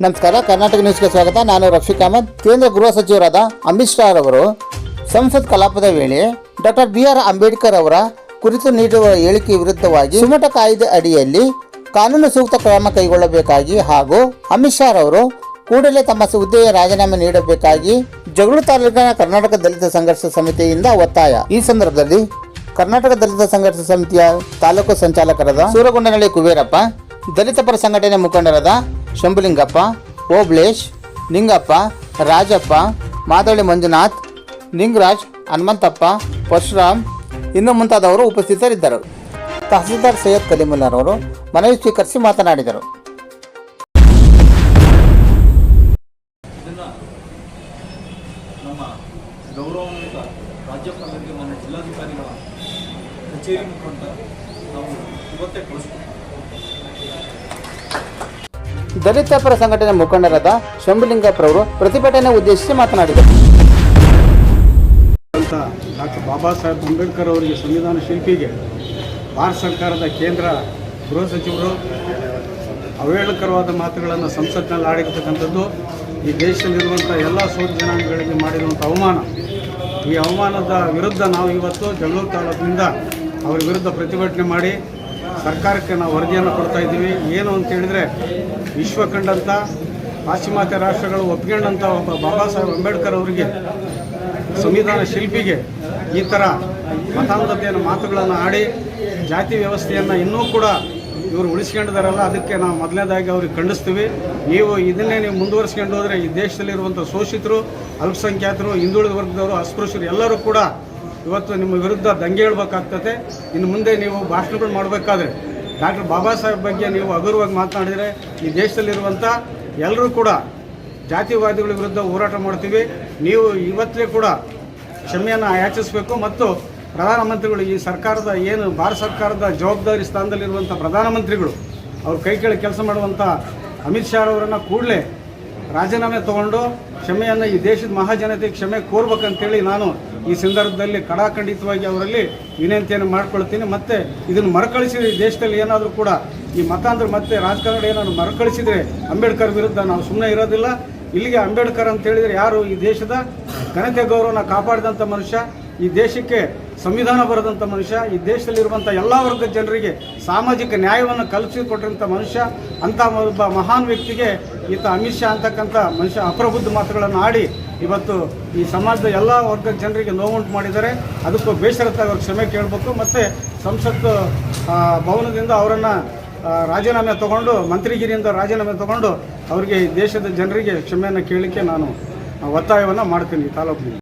ನಮಸ್ಕಾರ, ಕರ್ನಾಟಕ ನ್ಯೂಸ್ಗೆ ಸ್ವಾಗತ. ನಾನು ರಫೀಕ್ ಅಹಮದ್ ಕೇಂದ್ರ ಗೃಹ ಸಚಿವರಾದ ಅಮಿತ್ ಶಾ ಅವರು ಸಂಸತ್ ಕಲಾಪದ ವೇಳೆ ಡಾಕ್ಟರ್ ಬಿ ಆರ್ ಅಂಬೇಡ್ಕರ್ ಅವರ ಕುರಿತು ನೀಡುವ ಹೇಳಿಕೆ ವಿರುದ್ಧವಾಗಿ ಸುಮಟ ಕಾಯ್ದೆ ಅಡಿಯಲ್ಲಿ ಕಾನೂನು ಸೂಕ್ತ ಕ್ರಮ ಕೈಗೊಳ್ಳಬೇಕಾಗಿ ಹಾಗೂ ಅಮಿತ್ ಶಾ ಅವರು ಕೂಡಲೇ ತಮ್ಮ ಹುದ್ದೆಯ ರಾಜೀನಾಮೆ ನೀಡಬೇಕಾಗಿ ಜಗಳೂರು ತಾಲೂಕಿನ ಕರ್ನಾಟಕ ದಲಿತ ಸಂಘರ್ಷ ಸಮಿತಿಯಿಂದ ಒತ್ತಾಯ. ಈ ಸಂದರ್ಭದಲ್ಲಿ ಕರ್ನಾಟಕ ದಲಿತ ಸಂಘರ್ಷ ಸಮಿತಿಯ ತಾಲೂಕು ಸಂಚಾಲಕರಾದ ಸೂರಗೊಂಡನಹಳ್ಳಿ ಕುಬೇರಪ್ಪ, ದಲಿತ ಪರ ಸಂಘಟನೆ ಮುಖಂಡರಾದ ಶಂಭುಲಿಂಗಪ್ಪ, ಓಬ್ಳೇಶ್, ನಿಂಗಪ್ಪ, ರಾಜಪ್ಪ ಮಾದಳ್ಳಿ ಮಂಜುನಾಥ್, ನಿಂಗರಾಜ್, ಹನುಮಂತಪ್ಪ, ಪರಶುರಾಮ್ ಇನ್ನು ಮುಂತಾದವರು ಉಪಸ್ಥಿತರಿದ್ದರು. ತಹಸೀಲ್ದಾರ್ ಸೈಯದ್ ಕಲಿಮುಲ್ಲರವರು ಮನವಿ ಸ್ವೀಕರಿಸಿ ಮಾತನಾಡಿದರು. ಜಿಲ್ಲಾಧಿಕಾರಿಗಳ ಕಚೇರಿ ಮುಖಾಂತರ ನಾವು ಇವತ್ತೇ ದಲಿತ ಪರ ಸಂಘಟನೆ ಮುಖಂಡರಾದ ಶಂಭುಲಿಂಗಪ್ಪರವರು ಪ್ರತಿಭಟನೆ ಉದ್ದೇಶಿಸಿ ಮಾತನಾಡಿದರು. ಡಾಕ್ಟರ್ ಬಾಬಾ ಸಾಹೇಬ್ ಅಂಬೇಡ್ಕರ್ ಅವರಿಗೆ ಸಂವಿಧಾನ ಶಿಲ್ಪಿಗೆ ಭಾರತ ಸರ್ಕಾರದ ಕೇಂದ್ರ ಗೃಹ ಸಚಿವರು ಅವಹೇಳಕರವಾದ ಮಾತುಗಳನ್ನು ಸಂಸತ್ನಲ್ಲಿ ಆಡಿರ್ತಕ್ಕಂಥದ್ದು, ಈ ದೇಶದಲ್ಲಿರುವಂಥ ಎಲ್ಲ ಸೋದ ಜನಾಂಗಗಳಿಗೆ ಮಾಡಿರುವಂಥ ಅವಮಾನ. ಈ ಅವಮಾನದ ವಿರುದ್ಧ ನಾವು ಇವತ್ತು ಜಗಳೂರು ತಾಲೂಕಿನಿಂದ ಅವರ ವಿರುದ್ಧ ಪ್ರತಿಭಟನೆ ಮಾಡಿ ಸರ್ಕಾರಕ್ಕೆ ನಾವು ವರದಿಯನ್ನು ಕೊಡ್ತಾ ಇದ್ದೀವಿ. ಏನು ಅಂತ ಹೇಳಿದರೆ ವಿಶ್ವ ಕಂಡಂಥ ಪಾಶ್ಚಿಮಾತ್ಯ ರಾಷ್ಟ್ರಗಳು ಒಪ್ಕೊಂಡಂಥ ಒಬ್ಬ ಬಾಬಾ ಸಾಹೇಬ್ ಅಂಬೇಡ್ಕರ್ ಅವರಿಗೆ ಸಂವಿಧಾನ ಶಿಲ್ಪಿಗೆ ಈ ಥರ ಮತಾಂಧತೆಯನ್ನು, ಮಾತುಗಳನ್ನು ಆಡಿ ಜಾತಿ ವ್ಯವಸ್ಥೆಯನ್ನು ಇನ್ನೂ ಕೂಡ ಇವರು ಉಳಿಸ್ಕೊಂಡಿದಾರಲ್ಲ, ಅದಕ್ಕೆ ನಾವು ಮೊದಲನೇದಾಗಿ ಅವ್ರಿಗೆ ಖಂಡಿಸ್ತೀವಿ. ನೀವು ಇದನ್ನೇ ನೀವು ಮುಂದುವರಿಸ್ಕೊಂಡು ಹೋದರೆ ಈ ದೇಶದಲ್ಲಿರುವಂಥ ಶೋಷಿತರು, ಅಲ್ಪಸಂಖ್ಯಾತರು, ಹಿಂದುಳಿದ ವರ್ಗದವರು, ಅಸ್ಪೃಶ್ಯರು ಎಲ್ಲರೂ ಕೂಡ ಇವತ್ತು ನಿಮ್ಮ ವಿರುದ್ಧ ದಂಗೆ ಹೇಳ್ಬೇಕಾಗ್ತದೆ. ಇನ್ನು ಮುಂದೆ ನೀವು ಭಾಷಣಗಳು ಮಾಡಬೇಕಾದ್ರೆ ಡಾಕ್ಟರ್ ಬಾಬಾ ಸಾಹೇಬ್ ಬಗ್ಗೆ ನೀವು ಹಗುರವಾಗಿ ಮಾತನಾಡಿದರೆ ಈ ದೇಶದಲ್ಲಿರುವಂಥ ಎಲ್ಲರೂ ಕೂಡ ಜಾತಿವಾದಿಗಳ ವಿರುದ್ಧ ಹೋರಾಟ ಮಾಡ್ತೀವಿ. ನೀವು ಇವತ್ತೇ ಕೂಡ ಕ್ಷಮೆಯನ್ನು ಯಾಚಿಸಬೇಕು ಮತ್ತು ಪ್ರಧಾನಮಂತ್ರಿಗಳು ಈ ಸರ್ಕಾರದ ಏನು ಭಾರತ ಸರ್ಕಾರದ ಜವಾಬ್ದಾರಿ ಸ್ಥಾನದಲ್ಲಿರುವಂಥ ಪ್ರಧಾನಮಂತ್ರಿಗಳು ಅವ್ರ ಕೈ ಕೆಳಗೆ ಕೆಲಸ ಮಾಡುವಂಥ ಅಮಿತ್ ಶಾ ಅವರನ್ನು ಕೂಡಲೇ ರಾಜೀನಾಮೆ ತಗೊಂಡು ಕ್ಷಮೆಯನ್ನು ಈ ದೇಶದ ಮಹಾಜನತೆ ಕ್ಷಮೆ ಕೋರ್ಬೇಕಂತೇಳಿ ನಾನು ಈ ಸಂದರ್ಭದಲ್ಲಿ ಕಡಾಖಂಡಿತವಾಗಿ ಅವರಲ್ಲಿ ವಿನಂತಿಯನ್ನು ಮಾಡ್ಕೊಳ್ತೀನಿ. ಮತ್ತು ಇದನ್ನು ಮರುಕಳಿಸಿದ್ರೆ ಈ ದೇಶದಲ್ಲಿ ಏನಾದರೂ ಕೂಡ ಈ ಮತಾಂತರ ಮತ್ತೆ ರಾಜಕಾರಣ ಏನಾದರೂ ಮರುಕಳಿಸಿದರೆ ಅಂಬೇಡ್ಕರ್ ವಿರುದ್ಧ ನಾವು ಸುಮ್ಮನೆ ಇರೋದಿಲ್ಲ. ಇಲ್ಲಿಗೆ ಅಂಬೇಡ್ಕರ್ ಅಂತ ಹೇಳಿದರೆ ಯಾರು ಈ ದೇಶದ ಘನತೆ ಗೌರವನ ಕಾಪಾಡಿದಂಥ ಮನುಷ್ಯ. ಈ ದೇಶಕ್ಕೆ ಸಂವಿಧಾನ ಬರೆದಂಥ ಮನುಷ್ಯ, ಈ ದೇಶದಲ್ಲಿರುವಂಥ ಎಲ್ಲ ವರ್ಗದ ಜನರಿಗೆ ಸಾಮಾಜಿಕ ನ್ಯಾಯವನ್ನು ಕಲ್ಪಿಸಿಕೊಟ್ಟಿರುವಂಥ ಮನುಷ್ಯ, ಅಂಥ ಒಬ್ಬ ಮಹಾನ್ ವ್ಯಕ್ತಿಗೆ ಈತ ಅಮಿತ್ ಶಾ ಅಂತಕ್ಕಂಥ ಮನುಷ್ಯ ಅಪ್ರಬುದ್ಧ ಮಾತುಗಳನ್ನು ಆಡಿ ಇವತ್ತು ಈ ಸಮಾಜದ ಎಲ್ಲ ವರ್ಗದ ಜನರಿಗೆ ನೋವುಂಟು ಮಾಡಿದ್ದಾರೆ. ಅದಕ್ಕೂ ಬೇಸರತ್ತಾಗಿ ಅವ್ರ ಕ್ಷಮೆ ಕೇಳಬೇಕು. ಮತ್ತು ಸಂಸತ್ತು ಭವನದಿಂದ ಅವರನ್ನು ರಾಜೀನಾಮೆ ತಗೊಂಡು, ಮಂತ್ರಿಗಿರಿಯಿಂದ ರಾಜೀನಾಮೆ ತಗೊಂಡು, ಅವರಿಗೆ ದೇಶದ ಜನರಿಗೆ ಕ್ಷಮೆಯನ್ನು ಕೇಳಲಿಕ್ಕೆ ನಾನು ಒತ್ತಾಯವನ್ನು ಮಾಡ್ತೀನಿ ತಾಲೂಕಿನಲ್ಲಿ.